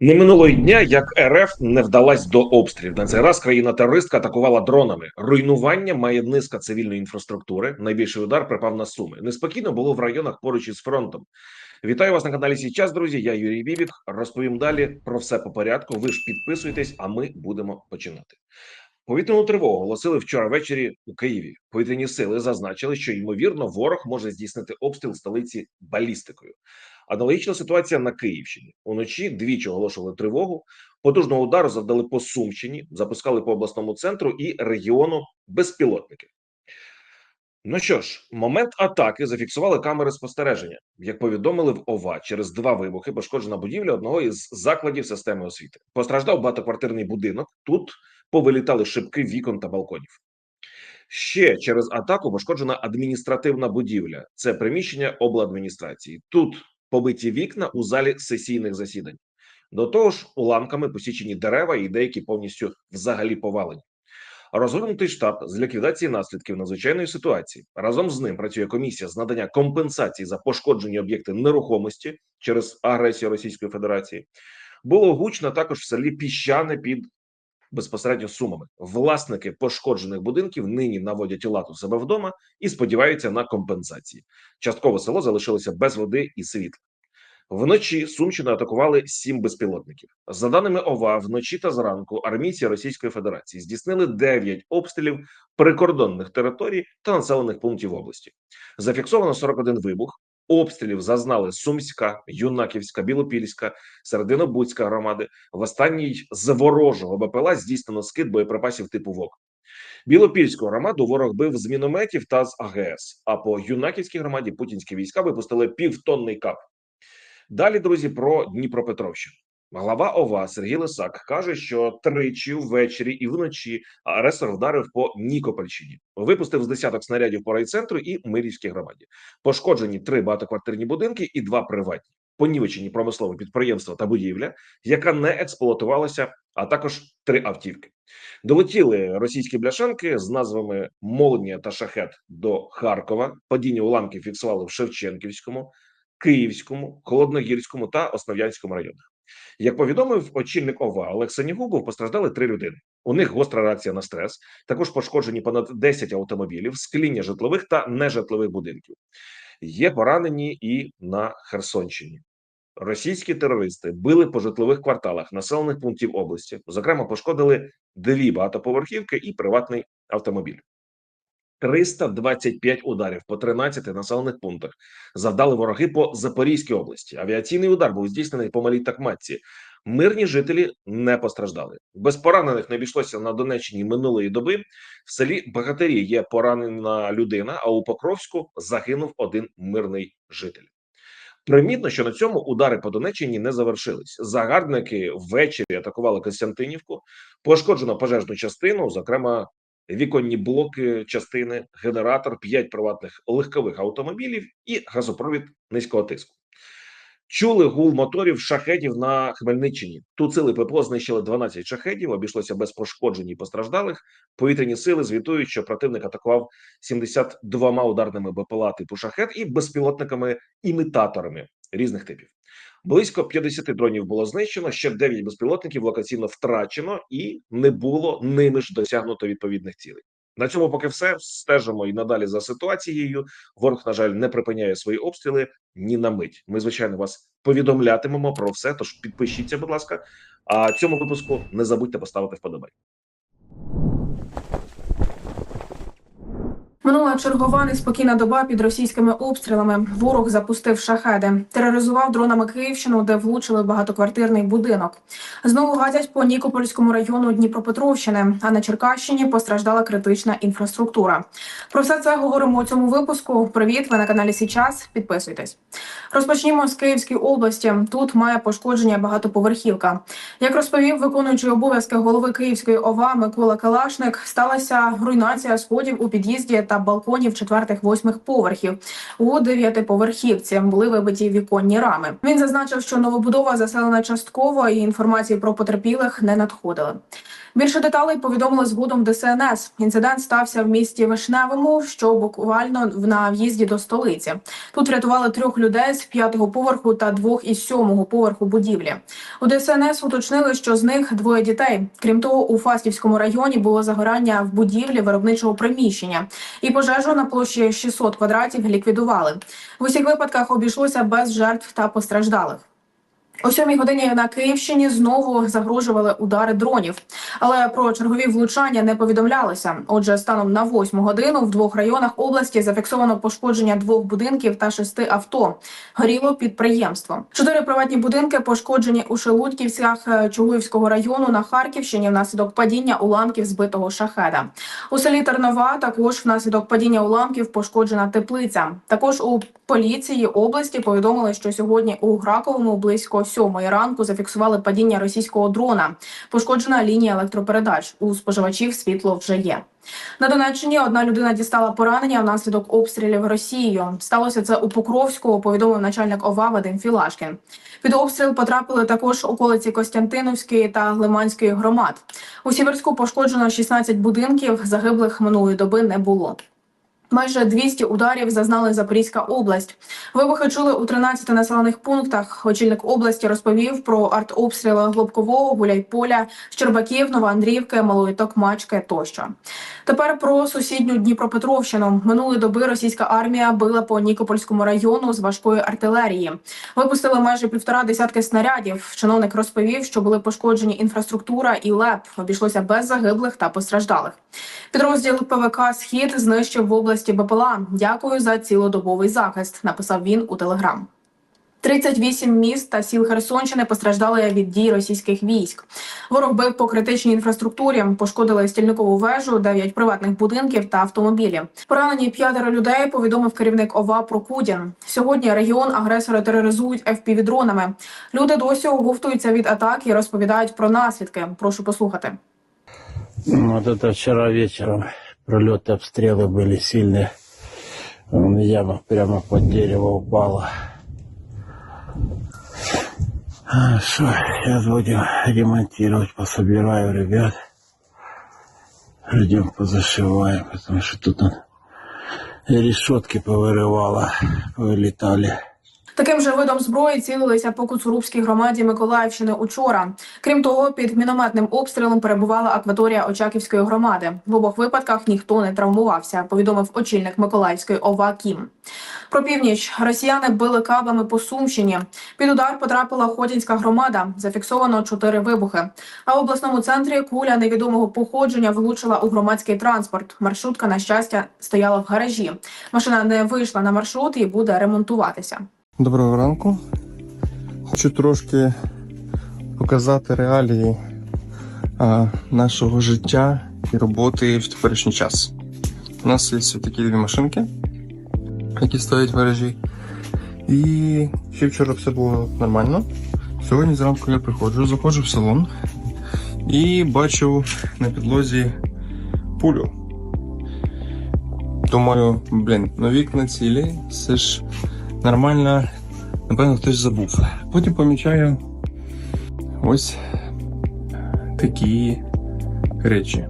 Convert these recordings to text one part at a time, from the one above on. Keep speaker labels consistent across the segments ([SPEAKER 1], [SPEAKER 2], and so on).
[SPEAKER 1] Не минуло й дня, як РФ не вдалась до обстрілів. На цей раз країна-терористка атакувала дронами. Руйнування має низка цивільної інфраструктури. Найбільший удар припав на суми. Неспокійно було в районах поруч із фронтом. Вітаю вас на каналі Січас, друзі. Я Юрій Бібік. Розповім далі про все по порядку. Ви ж підписуйтесь, а ми будемо починати. Повітряну тривогу оголосили вчора ввечері у Києві. Повітряні сили зазначили, що ймовірно ворог може здійснити обстріл столиці балістикою. Аналогічна ситуація на Київщині. Уночі двічі оголошували тривогу. Потужного удару завдали по Сумщині, запускали по обласному центру і регіону безпілотники. Ну що ж, момент атаки зафіксували камери спостереження. Як повідомили в ОВА, через два вибухи пошкоджена будівля одного із закладів системи освіти. Постраждав багатоквартирний будинок. Тут повилітали шибки вікон та балконів. Ще через атаку пошкоджена адміністративна будівля. Це приміщення обладміністрації. Тут побиті вікна у залі сесійних засідань. До того ж, уламками посічені дерева і деякі повністю взагалі повалені. Розгорнутий штаб з ліквідації наслідків надзвичайної ситуації. Разом з ним працює комісія з надання компенсації за пошкоджені об'єкти нерухомості через агресію Російської Федерації. Було гучно також в селі Піщане під безпосередньо сумами. Власники пошкоджених будинків нині наводять лад у себе вдома і сподіваються на компенсації. Частково село залишилося без води і світла. Вночі Сумщину атакували сім безпілотників. За даними ОВА, вночі та зранку армійці Російської Федерації здійснили 9 обстрілів прикордонних територій та населених пунктів області. Зафіксовано 41 вибух. Обстрілів зазнали Сумська, Юнаківська, Білопільська, Серединобудська громади. В останній з ворожого БПЛА здійснено скид боєприпасів типу ВОК. Білопільську громаду ворог бив з мінометів та з АГС. А по Юнаківській громаді путінські війська випустили півтонний кап. Далі, друзі, про Дніпропетровщину. Глава ОВА Сергій Лисак каже, що тричі ввечері і вночі агресор вдарив по Нікопольщині. Випустив з десяток снарядів по райцентру і Мирівській громаді. Пошкоджені три багатоквартирні будинки і два приватні. Понівечені промислове підприємство та будівля, яка не експлуатувалася, а також три автівки. Долетіли російські бляшанки з назвами Молнія та Шахет до Харкова. Падіння уламків фіксували в Шевченківському, Київському, Холодногірському та Основ'янському районах. Як повідомив очільник ОВА Олег Санігубов, постраждали три людини. У них гостра реакція на стрес. Також пошкоджені понад 10 автомобілів, скління житлових та нежитлових будинків. Є поранені і на Херсонщині. Російські терористи били по житлових кварталах населених пунктів області. Зокрема, пошкодили дві багатоповерхівки і приватний автомобіль. 325 ударів по 13 населених пунктах завдали вороги по Запорізькій області. Авіаційний удар був здійснений по малій Такматці. Мирні жителі не постраждали. Без поранених не обійшлося на Донеччині минулої доби. В селі Богатирі є поранена людина, а у Покровську загинув один мирний житель. Примітно, що на цьому удари по Донеччині не завершились. Загарбники ввечері атакували Костянтинівку, пошкоджено пожежну частину, зокрема віконні блоки, частини, генератор, 5 приватних легкових автомобілів і газопровід низького тиску. Чули гул моторів шахедів на Хмельниччині. Тут сили ППО знищили 12 шахедів, обійшлося без пошкоджень і постраждалих. Повітряні сили звітують, що противник атакував 72 ударними БПЛА типу шахет і безпілотниками-імітаторами різних типів. Близько 50 дронів було знищено, ще 9 безпілотників локаційно втрачено, і не було ними ж досягнуто відповідних цілей. На цьому поки все стежимо і надалі за ситуацією. Ворог, на жаль, не припиняє свої обстріли ні на мить. Ми, звичайно, вас повідомлятимемо про все. Тож підпишіться, будь ласка. А цьому випуску не забудьте поставити вподобайку.
[SPEAKER 2] Минула чергова неспокійна доба під російськими обстрілами. Ворог запустив шахеди, тероризував дронами Київщину, де влучили багатоквартирний будинок. Знову гадять по Нікопольському району Дніпропетровщини. А на Черкащині постраждала критична інфраструктура. Про все це говоримо у цьому випуску. Привіт, ви на каналі Січас. Підписуйтесь. Розпочнімо з Київської області. Тут має пошкодження багатоповерхівка. Як розповів виконуючий обов'язки голови Київської ОВА Микола Калашник, сталася руйнація сходів у під'їзді та та балконів четвертих-восьмих поверхів. У дев'ятиповерхівці були вибиті віконні рами. Він зазначив, що новобудова заселена частково і інформації про потерпілих не надходили. Більше деталей повідомили згодом ДСНС. Інцидент стався в місті Вишневому, що буквально на в'їзді до столиці. Тут врятували трьох людей з п'ятого поверху та двох із сьомого поверху будівлі. У ДСНС уточнили, що з них двоє дітей. Крім того, у Фастівському районі було загорання в будівлі виробничого приміщення, і пожежу на площі 600 квадратів ліквідували. В усіх випадках обійшлося без жертв та постраждалих. О сьомій годині на Київщині знову загрожували удари дронів, але про чергові влучання не повідомлялося. Отже, станом на восьму годину в двох районах області зафіксовано пошкодження двох будинків та шести авто. Горіло підприємство. Чотири приватні будинки пошкоджені у Шелудьківцях е, Чугуївського району на Харківщині внаслідок падіння уламків збитого шахеда. У селі Тернова також внаслідок падіння уламків пошкоджена теплиця. Також у поліції області повідомили, що сьогодні у Граковому близько сьомої ранку зафіксували падіння російського дрона. Пошкоджена лінія електропередач. У споживачів світло вже є. На Донеччині одна людина дістала поранення внаслідок обстрілів Росією. Сталося це у Покровську, повідомив начальник ОВА Вадим Філашкін. Під обстріл потрапили також околиці Костянтиновської та Глиманської громад. У Сіверську пошкоджено 16 будинків. Загиблих минулої доби не було. Майже 200 ударів зазнали Запорізька область. Вибухи чули у 13 населених пунктах. Очільник області розповів про артобстріли Глобкового, Гуляйполя, Щербаків, Новоандрівки, Малої Токмачки тощо. Тепер про сусідню Дніпропетровщину. Минулої доби російська армія била по Нікопольському району з важкої артилерії. Випустили майже півтора десятки снарядів. Чиновник розповів, що були пошкоджені інфраструктура і ЛЕП. Обійшлося без загиблих та постраждалих. Підрозділ ПВК Схід знищив в області БПЛА. Дякую за цілодобовий захист. Написав він у телеграм. 38 міст та сіл Херсонщини постраждали від дій російських військ. Ворог бив по критичній інфраструктурі, пошкодили стільникову вежу, 9 приватних будинків та автомобілі. Поранені п'ятеро людей. Повідомив керівник ОВА Прокудін. Сьогодні регіон агресори тероризують FPV-дронами. Люди досі оговтуються від атак і розповідають про наслідки. Прошу послухати.
[SPEAKER 3] Вот это вчера вечером пролеты, обстрелы были сильные. Вон Яма прямо под дерево упала. Что, сейчас будем ремонтировать, пособираю ребят. Ждем, позашиваем, потому что тут решетки повырывало, повылетали.
[SPEAKER 2] Таким же видом зброї цілилися по Куцурубській громаді Миколаївщини учора. Крім того, під мінометним обстрілом перебувала акваторія Очаківської громади. В обох випадках ніхто не травмувався. Повідомив очільник Миколаївської ОВА Кім. Про північ росіяни били кабами по Сумщині. Під удар потрапила Хотінська громада. Зафіксовано чотири вибухи. А в обласному центрі куля невідомого походження влучила у громадський транспорт. Маршрутка, на щастя, стояла в гаражі. Машина не вийшла на маршрут і буде ремонтуватися.
[SPEAKER 4] Доброго ранку. Хочу трошки показати реалії а, нашого життя і роботи в теперішній час. У нас є такі дві машинки, які стоять в гаражі. І ще вчора все було нормально. Сьогодні зранку я приходжу, заходжу в салон і бачу на підлозі пулю. Думаю, блін, ну вікна цілі, все ж нормально, напевно, хтось забув. Потім помічаю ось такі речі.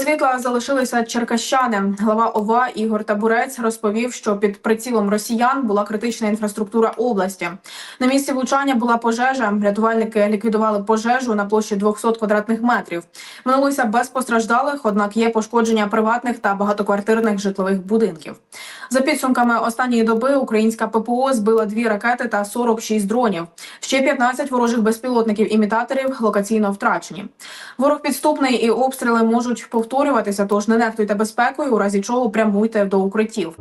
[SPEAKER 2] Світла залишилися черкащани. Глава ОВА Ігор Табурець розповів, що під прицілом росіян була критична інфраструктура області. На місці влучання була пожежа. Рятувальники ліквідували пожежу на площі 200 квадратних метрів. Минулося без постраждалих, однак є пошкодження приватних та багатоквартирних житлових будинків. За підсумками останньої доби українська ППО збила дві ракети та 46 дронів. Ще 15 ворожих безпілотників імітаторів локаційно втрачені. Ворог підступний і обстріли можуть повторюватися, тож не нехтуйте безпекою, у разі чого прямуйте до укриттів.